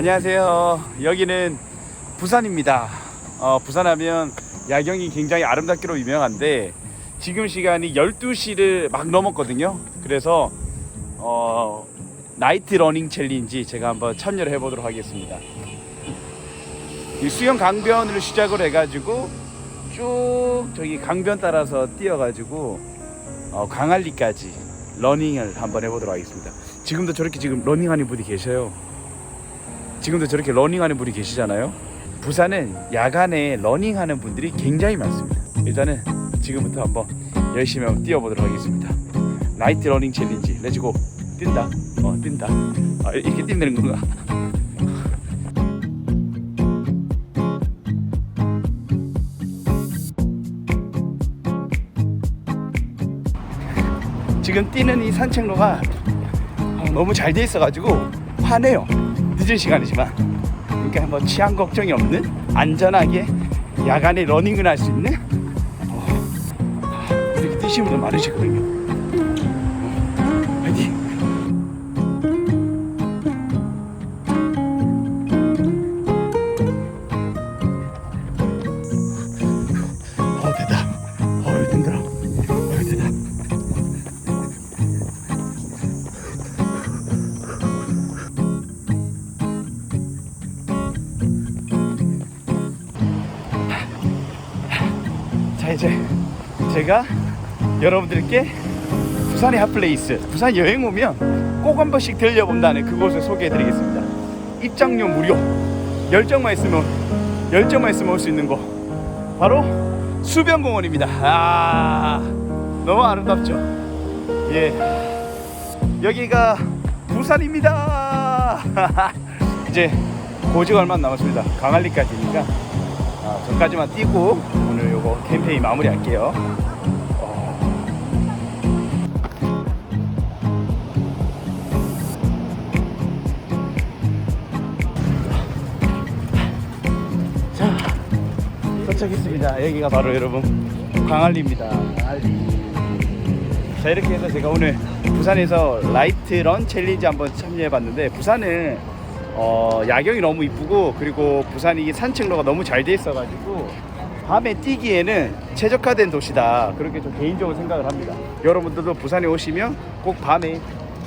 안녕하세요. 여기는 부산입니다. 어, 부산하면 야경이 굉장히 아름답기로 유명한데 지금 시간이 12시를 막 넘었거든요. 그래서 어, 나이트 러닝 챌린지 제가 한번 참여를 해보도록 하겠습니다. 이 수영 강변을 시작을 해가지고 쭉 저기 강변 따라서 뛰어가지고 어, 광안리까지 러닝을 한번 해보도록 하겠습니다. 지금도 저렇게 지금 러닝하는 분이 계셔요. 지금도 저렇게 러닝하는 분이 계시잖아요. 부산은 야간에 러닝하는 분들이 굉장히 많습니다. 일단은 지금부터 한번 열심히 한번 뛰어보도록 하겠습니다. 나이트 러닝 챌린지 레츠고 뛴다. 어 뛴다. 아 이렇게 뛰는 건가? 지금 뛰는 이 산책로가 어, 너무 잘 돼 있어가지고 화내요. 늦은 시간이지만. 그러니까 뭐 치안 걱정이 없는 안전하게 야간에 러닝을 할 수 있는 어, 이렇게 뛰시는 분들 많으시거든요. 이제 제가 여러분들께 부산의 핫플레이스 부산 여행 오면 꼭 한 번씩 들려본다는 그곳을 소개해드리겠습니다. 입장료 무료. 열정만 있으면 열정만 있으면 올 수 있는 곳 바로 수변공원입니다. 아 너무 아름답죠? 예. 여기가 부산입니다. 이제 고지가 얼마 안 남았습니다. 강안리까지니까 아, 저까지만 뛰고 요거 캠페인 마무리할게요. 어. 자, 도착했습니다. 여기가 바로 여러분 광안리입니다. 광안리. 자 이렇게 해서 제가 오늘 부산에서 라이트 런 챌린지 한번 참여해봤는데 부산은 어, 야경이 너무 이쁘고 그리고 부산이 산책로가 너무 잘 돼 있어가지고 밤에 뛰기에는 최적화된 도시다. 그렇게 좀 개인적으로 생각을 합니다. 여러분들도 부산에 오시면 꼭 밤에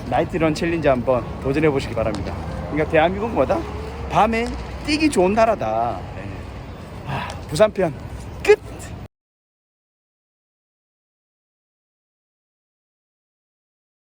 나이트런 챌린지 한번 도전해 보시기 바랍니다. 그러니까 대한민국마다? 밤에 뛰기 좋은 나라다. 네. 아, 부산편